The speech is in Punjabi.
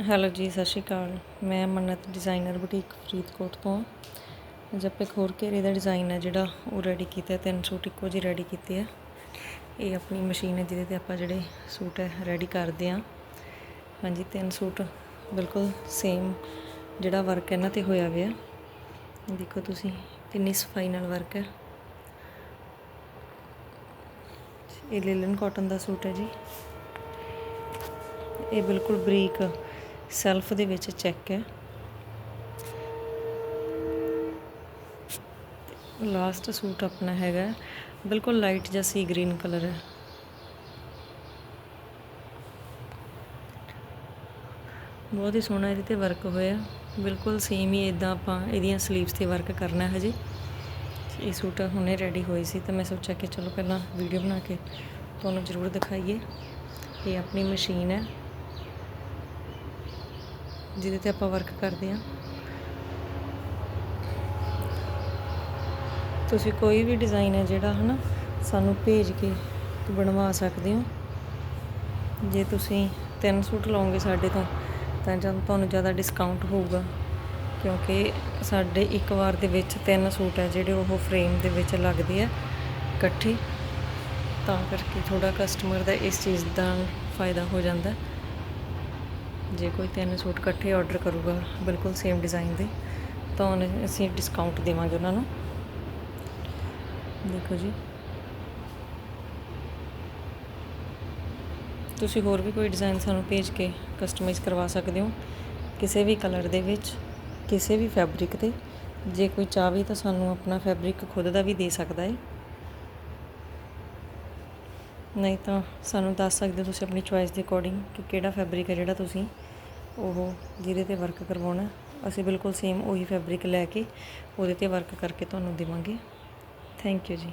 ਹੈਲੋ ਜੀ, ਸਤਿ ਸ਼੍ਰੀ ਅਕਾਲ। ਮੈਂ ਮੰਨਤ ਡਿਜ਼ਾਈਨਰ ਬੁਟੀਕ ਫਰੀਦਕੋਟ ਤੋਂ। ਹਾਂ। ਅੱਜ ਆਪਾਂ ਇੱਕ ਹੋਰ ਘੇਰੇ ਦਾ ਡਿਜ਼ਾਈਨ ਹੈ ਜਿਹੜਾ ਉਹ ਰੈਡੀ ਕੀਤਾ ਤਿੰਨ ਸੂਟ ਇੱਕੋ ਜਿਹੇ ਰੈਡੀ ਕੀਤੇ ਆ। ਇਹ ਆਪਣੀ ਮਸ਼ੀਨ ਹੈ ਜਿਹਦੇ ਤੇ ਆਪਾਂ ਜਿਹੜੇ ਸੂਟ ਹੈ ਰੈਡੀ ਕਰਦੇ ਆ ਹਾਂਜੀ, ਤਿੰਨ ਸੂਟ ਬਿਲਕੁਲ ਸੇਮ ਜਿਹੜਾ ਵਰਕ ਇਹਨਾਂ ਤੇ ਹੋਇਆ ਹੋਇਆ। ਦੇਖੋ ਤੁਸੀਂ ਕਿੰਨੀ ਸਫ਼ਾਈ ਨਾਲ ਵਰਕ ਹੈ। ਇਹ ਲਿਲਨ ਕਾਟਨ ਦਾ ਸੂਟ ਹੈ ਜੀ। ਇਹ ਬਿਲਕੁਲ ਬਰੀਕ ਸੈਲਫ ਦੇ ਵਿੱਚ ਚੈੱਕ ਹੈ। ਲਾਸਟ ਸੂਟ ਆਪਣਾ ਹੈਗਾ। ਬਿਲਕੁਲ ਲਾਈਟ ਜਿਹਾ ਸੀ, ਗ੍ਰੀਨ ਕਲਰ। ਹੈ ਬਹੁਤ ਹੀ ਸੋਹਣਾ ਇਹਦੇ ਤੇ ਵਰਕ ਹੋਇਆ। ਬਿਲਕੁਲ ਸੇਮ ਹੀ ਇਦਾਂ ਆਪਾਂ ਇਹਦੀਆਂ ਸਲੀਵਸ ਤੇ ਵਰਕ ਕਰਨਾ ਹੈ ਜੀ ਇਹ ਸੂਟ ਹੁਣੇ ਰੈਡੀ ਹੋਏ ਸੀ, ਤਾਂ ਮੈਂ ਸੋਚਿਆ ਕਿ ਚਲੋ ਪਹਿਲਾਂ ਵੀਡੀਓ ਬਣਾ ਕੇ ਤੁਹਾਨੂੰ ਜ਼ਰੂਰ ਦਿਖਾਈਏ। ਇਹ ਆਪਣੀ ਮਸ਼ੀਨ ਹੈ। ਜਿਹਦੇ ਤੇ ਆਪਾਂ ਵਰਕ ਕਰਦੇ ਹਾਂ। ਤੁਸੀਂ ਕੋਈ ਵੀ ਡਿਜ਼ਾਈਨ ਹੈ ਜਿਹੜਾ ਹਨਾ, ਸਾਨੂੰ ਭੇਜ ਕੇ ਬਣਵਾ ਸਕਦੇ ਹੋ। ਜੇ ਤੁਸੀਂ ਤਿੰਨ ਸੂਟ ਲਓਗੇ ਸਾਡੇ ਤੋਂ, ਤਾਂ ਜਦ ਤੁਹਾਨੂੰ ਜ਼ਿਆਦਾ ਡਿਸਕਾਊਂਟ ਹੋਊਗਾ। ਕਿਉਂਕਿ ਸਾਡੇ ਇੱਕ ਵਾਰ ਦੇ ਵਿੱਚ ਤਿੰਨ ਸੂਟ ਹੈ ਜਿਹੜੇ ਉਹ ਫਰੇਮ ਦੇ ਵਿੱਚ ਲੱਗਦੇ ਆ ਇਕੱਠੇ। ਤਾਂ ਕਰਕੇ ਥੋੜਾ ਕਸਟਮਰ ਦਾ ਇਸ ਚੀਜ਼ ਦਾ ਫਾਇਦਾ ਹੋ ਜਾਂਦਾ। ਜੇ ਕੋਈ ਤਿੰਨ ਸੂਟ ਇਕੱਠੇ ਆਰਡਰ ਕਰੂਗਾ, ਬਿਲਕੁਲ ਸੇਮ ਡਿਜ਼ਾਈਨ ਦੇ, ਤਾਂ ਉਹਨੇ ਅਸੀਂ ਡਿਸਕਾਊਂਟ ਦੇਵਾਂਗੇ ਉਹਨਾਂ ਨੂੰ। ਦੇਖੋ ਜੀ। ਤੁਸੀਂ ਹੋਰ ਵੀ ਕੋਈ ਡਿਜ਼ਾਈਨ ਸਾਨੂੰ ਭੇਜ ਕੇ ਕਸਟਮਾਈਜ਼ ਕਰਵਾ ਸਕਦੇ ਹੋ? ਕਿਸੇ ਵੀ ਕਲਰ ਦੇ ਵਿੱਚ, ਕਿਸੇ ਵੀ ਫੈਬਰਿਕ ਤੇ। ਜੇ ਕੋਈ ਚਾਹਵੇ ਤਾਂ ਸਾਨੂੰ ਆਪਣਾ ਫੈਬਰਿਕ ਖੁਦ ਦਾ ਵੀ ਦੇ ਸਕਦਾ ਹੈ ਨਹੀਂ ਤਾਂ ਸਾਨੂੰ ਦੱਸ ਸਕਦੇ ਹੋ ਤੁਸੀਂ ਆਪਣੀ ਚੁਆਇਸ ਦੇ ਅਕੋਰਡਿੰਗ ਕਿ ਕਿਹੜਾ ਫੈਬਰਿਕ ਹੈ ਜਿਹੜਾ ਤੁਸੀਂ ਉਹ ਜਿਹਦੇ ਤੇ ਵਰਕ ਕਰਵਾਉਣਾ ਅਸੀਂ ਬਿਲਕੁਲ ਸੇਮ ਉਹੀ ਫੈਬਰਿਕ ਲੈ ਕੇ ਉਹਦੇ ਤੇ ਵਰਕ ਕਰਕੇ ਤੁਹਾਨੂੰ ਦੇਵਾਂਗੇ। ਥੈਂਕ ਯੂ ਜੀ।